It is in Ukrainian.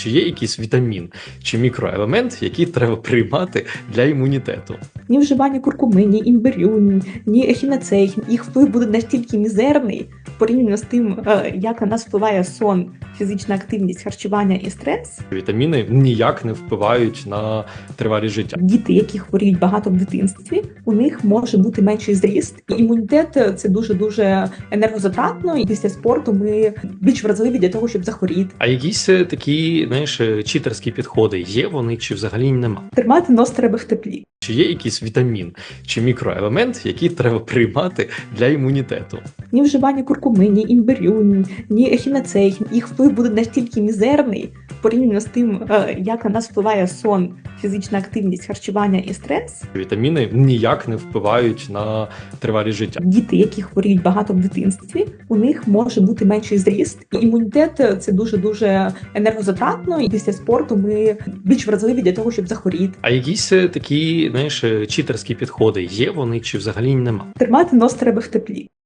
Чи є якийсь вітамін чи мікроелемент, який треба приймати для імунітету? ні вживання куркуми, ні імбирю, ні ехінацей. Їх вплив буде настільки мізерний порівняно з тим, е, як на нас впливає сон, фізична активність, харчування і стрес. Вітаміни ніяк не впливають на тривалість життя. Діти, які хворіють багато в дитинстві, у них може бути менший зріст. Імунітет е, це дуже дуже енергозатратно. І після спорту ми більш вразливі для того, щоб захворіти. А якісь е, такі, знаєш, е, читерські підходи є вони чи взагалі нема? Тримати нос треба в теплі. Чи є якийсь вітамін чи мікроелемент, який треба приймати для імунітету? ні вживання куркуми, ні імбирю, ні ехінацей. Їх вплив буде настільки мізерний порівняно з тим, е, як на нас впливає сон, фізична активність, харчування і стрес. Вітаміни ніяк не впливають на тривалість життя. Діти, які хворіють багато в дитинстві, у них може бути менший зріст. І імунітет е, це дуже дуже енергозатратно. І після спорту ми більш вразливі для того, щоб захворіти. А якісь е, такі, знаєш, читерські підходи є вони чи взагалі нема? Тримати нос треба в теплі.